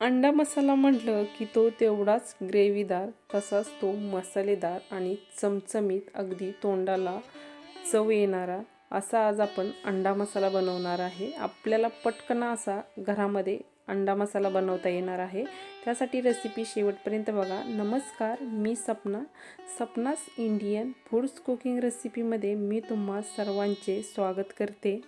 अंडा मसाला म्हटलं की तो तेवढाच ग्रेव्हीदार तसाच तो मसालेदार आणि चमचमीत अगदी तोंडाला चव येणारा असा आज आपण अंडा मसाला बनवणार आहे. आपल्याला पटकन असा घरामध्ये अंडा मसाला बनवता येणार आहे. त्यासाठी रेसिपी शेवटपर्यंत बघा. नमस्कार मी Sapna. Sapna's Indian foods cooking रेसिपीमध्ये मी तुम्हा सर्वांचे स्वागत करते.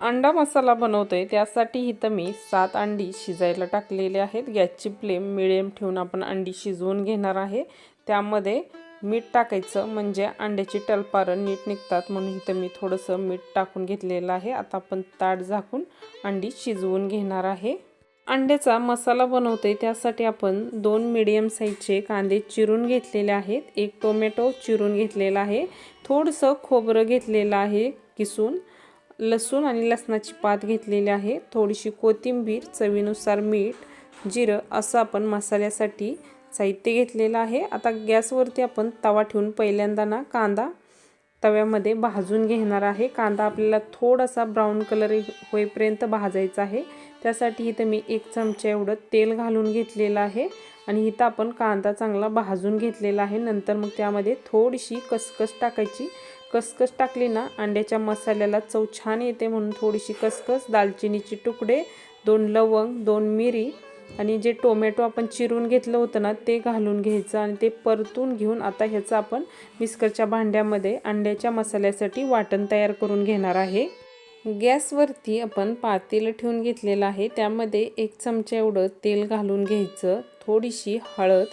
अंडा मसाला बनवतो आहे त्यासाठी इथं मी सात अंडी शिजायला टाकलेले आहेत. गॅसची फ्लेम मिडियम ठेवून आपण अंडी शिजवून घेणार आहे. त्यामध्ये मीठ टाकायचं म्हणजे अंड्याची टलपारं नीट निघतात म्हणून इथं मी थोडंसं मीठ टाकून घेतलेलं आहे. आता आपण ताट झाकून अंडी शिजवून घेणार आहे. अंड्याचा मसाला बनवतो आहे त्यासाठी आपण दोन मिडियम साईजचे कांदे चिरून घेतलेले आहेत. एक टोमॅटो चिरून घेतलेला आहे. थोडंसं खोबरं घेतलेलं आहे किसून. लसूण आणि लसणाची पात घेतलेली आहे. थोडीशी कोथिंबीर चवीनुसार मीठ जिरं असं आपण मसाल्यासाठी साहित्य घेतलेलं आहे. आता गॅसवरती आपण तवा ठेवून पहिल्यांदा ना कांदा तव्यामध्ये भाजून घेणार आहे. कांदा आपल्याला थोडासा ब्राऊन कलर होईपर्यंत भाजायचा आहे. त्यासाठी इथं मी एक चमचा एवढं तेल घालून घेतलेलं आहे आणि इथं आपण कांदा चांगला भाजून घेतलेला आहे. नंतर मग त्यामध्ये थोडीशी कसकस टाकायची. कसकस टाकली ना अंड्याच्या मसाल्याला चव छान येते म्हणून थोडीशी कसकस दालचिनीचे तुकडे दोन लवंग दोन मिरी आणि जे टोमॅटो आपण चिरून घेतलं होतं ना ते घालून घ्यायचं आणि ते परतून घेऊन आता ह्याचं आपण मिस्करच्या भांड्यामध्ये अंड्याच्या मसाल्यासाठी वाटण तयार करून घेणार आहे. गॅसवरती आपण पातेलं ठेवून घेतलेलं आहे त्यामध्ये एक चमचा एवढं तेल घालून घ्यायचं थोडीशी हळद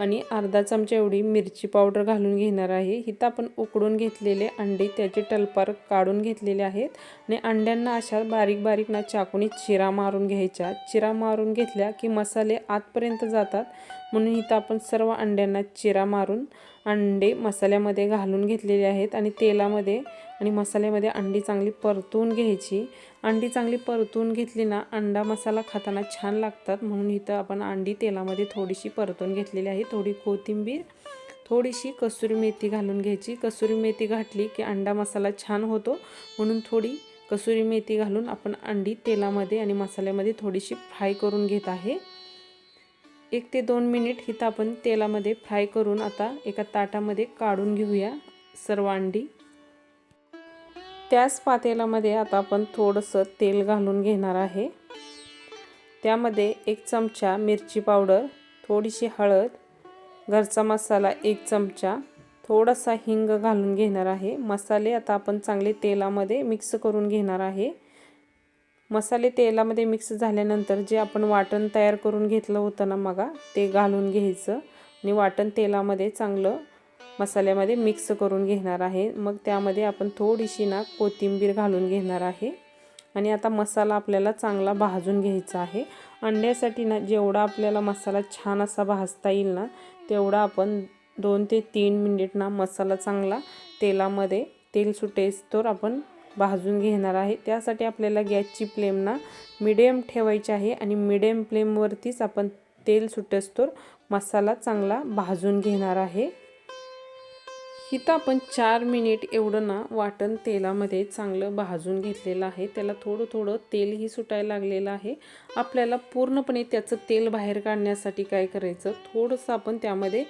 आणि अर्धा चमचा एवढी मिरची पावडर घालून घेणार आहे. इथं आपण उकडून घेतलेले अंडे त्याचे टलपार काढून घेतलेले आहेत आणि अंड्यांना अशा बारीक बारीक ना चाकूने चिरा मारून घ्यायच्या. चिरा मारून घेतल्या की मसाले आतपर्यंत जातात. म्हणून इथं आपण सर्व अंड्यांना चिरा मारून अंडे मसाल्यामध्ये घालून घेतलेले आहेत आणि तेलामध्ये आणि मसाल्यामध्ये अंडी चांगली परतून घ्यायची. अंडी चांगली परतून घेतली ना अंडा मसाला खाताना छान लागतात. म्हणून इथं आपण अंडी तेलामध्ये थोडीशी परतून घेतलेली आहे. थोडी कोथिंबीर थोडीशी कसुरी मेथी घालून घ्यायची. कसुरी मेथी घातली की अंडा मसाला छान होतो. म्हणून थोडी कसुरी मेथी घालून आपण अंडी तेलामध्ये आणि मसाल्यामध्ये थोडीशी फ्राय करून घेत आहे. एक ते दोन मिनिट हिथं आपण तेलामध्ये फ्राय करून आता एका ताटामध्ये काढून घेऊया सर्व अंडी. त्याच पातेलामध्ये आता आपण थोडंसं तेल घालून घेणार आहे. त्यामध्ये एक चमचा मिरची पावडर थोडीशी हळद घरचा मसाला एक चमचा थोडासा हिंग घालून घेणार आहे. मसाले आता आपण चांगले तेलामध्ये मिक्स करून घेणार आहे. मसाले तेलामध्ये मिक्स झाल्यानंतर जे आपण वाटण तयार करून घेतलं होतं ना मगा ते घालून घ्यायचं. आणि वाटण तेलामध्ये चांगलं मसाल्यामध्ये मिक्स करून घेणार आहे. मग त्यामध्ये आपण थोडीशी ना कोथिंबीर घालून घेणार आहे. आणि आता मसाला आपल्याला चांगला भाजून घ्यायचा आहे. अंड्यासाठी ना जेवढा आपल्याला मसाला छान असा भाजता येईल ना तेवढा आपण दोन ते तीन मिनिट ना मसाला चांगला तेलामध्ये तेल सुटेस्तोर आपण भाजून घेणार आहे. त्यासाठी आपल्याला गॅसची फ्लेम ना मिडियम ठेवायची आहे आणि मिडियम फ्लेमवरतीच आपण तेल सुटेस्तोर मसाला चांगला भाजून घेणार आहे. इथं आपण चार मिनिट एवढं ना वाटण तेलामध्ये चांगलं भाजून घेतलेलं आहे. त्याला थोडं थोडं तेलही सुटायला लागलेलं आहे. आपल्याला पूर्णपणे त्याचं तेल बाहेर काढण्यासाठी काय करायचं? थोडंसं आपण त्यामध्ये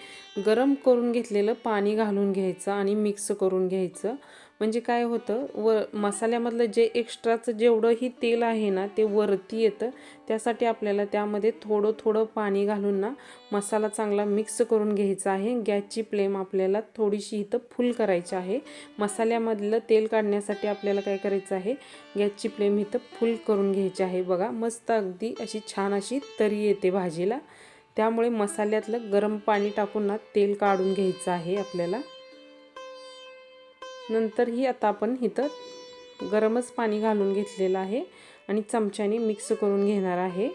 गरम करून घेतलेलं पाणी घालून घ्यायचं आणि मिक्स करून घ्यायचं. म्हणजे काय होतं व मसाल्यामधलं जे एक्स्ट्राचं जेवढंही तेल आहे ना ते वरती येतं. त्यासाठी आपल्याला त्यामध्ये थोडं थोडं पाणी घालून ना मसाला चांगला मिक्स करून घ्यायचा आहे. गॅसची फ्लेम आपल्याला थोडीशी इथं फुल करायची आहे. मसाल्यामधलं तेल काढण्यासाठी आपल्याला काय करायचं आहे गॅसची फ्लेम इथं फुल करून घ्यायची आहे. बघा मस्त अगदी अशी छान अशी तरी येते भाजीला. त्यामुळे मसाल्यातलं गरम पाणी टाकून ना तेल काढून घ्यायचं आहे आपल्याला. नंतरही आता आपण इथं गरमच पाणी घालून घेतलेलं आहे आणि चमच्याने मिक्स करून घेणार आहे.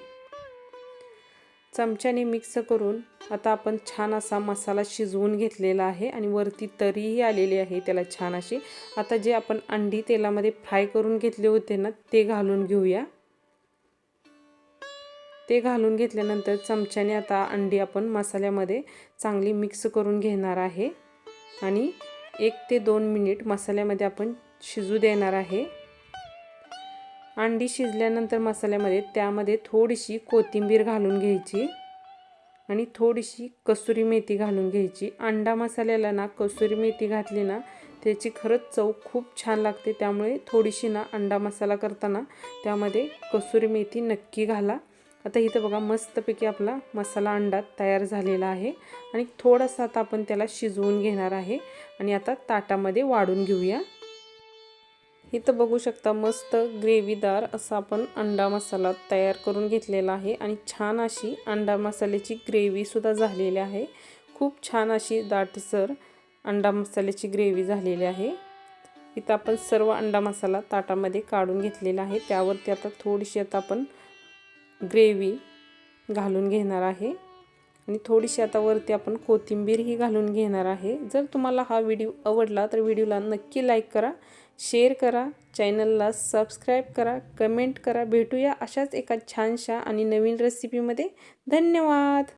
चमच्याने मिक्स करून आता आपण छान असा मसाला शिजवून घेतलेला आहे आणि वरती तरीही आलेली आहे त्याला छान अशी. आता जे आपण अंडी तेलामध्ये फ्राय करून घेतले होते ना ते घालून घेऊया. ते घालून घेतल्यानंतर चमच्याने आता अंडी आपण मसाल्यामध्ये चांगली मिक्स करून घेणार आहे. आणि एक ते दोन मिनिट मसाल्यामध्ये आपण शिजू देणार आहे. अंडी शिजल्यानंतर मसाल्यामध्ये त्यामध्ये थोडीशी कोथिंबीर घालून घ्यायची आणि थोडीशी कसुरी मेथी घालून घ्यायची. अंडा मसाल्याला ना कसुरी मेथी घातली ना त्याची खरंच चव खूप छान लागते. त्यामुळे थोडीशी ना अंडा मसाला करताना त्यामध्ये कसुरी मेथी नक्की घाला. आता इथं बघा मस्तपैकी आपला मसाला अंडा तयार झालेला आहे. आणि थोडासा आता आपण त्याला शिजवून घेणार आहे. आणि आता ताटामध्ये वाढून घेऊया. इथं बघू शकता मस्त ग्रेव्हीदार असा आपण अंडा मसाला तयार करून घेतलेला आहे. आणि छान अशी अंडा मसाल्याची ग्रेव्हीसुद्धा झालेली आहे. खूप छान अशी दाटसर अंडा मसाल्याची ग्रेव्ही झालेली आहे. इथं आपण सर्व अंडा मसाला ताटामध्ये काढून घेतलेला आहे. त्यावरती आता थोडीशी आता आपण ग्रेव्ही घालून घेणार आहे. आणि थोडीशी आता वरती आपण कोथिंबीरही घालून घेणार आहे. जर तुम्हाला हा व्हिडिओ आवडला तर व्हिडिओला नक्की लाईक करा शेअर करा चॅनलला सबस्क्राईब करा कमेंट करा. भेटूया अशाच एका छानशा आणि नवीन रेसिपीमध्ये धन्यवाद!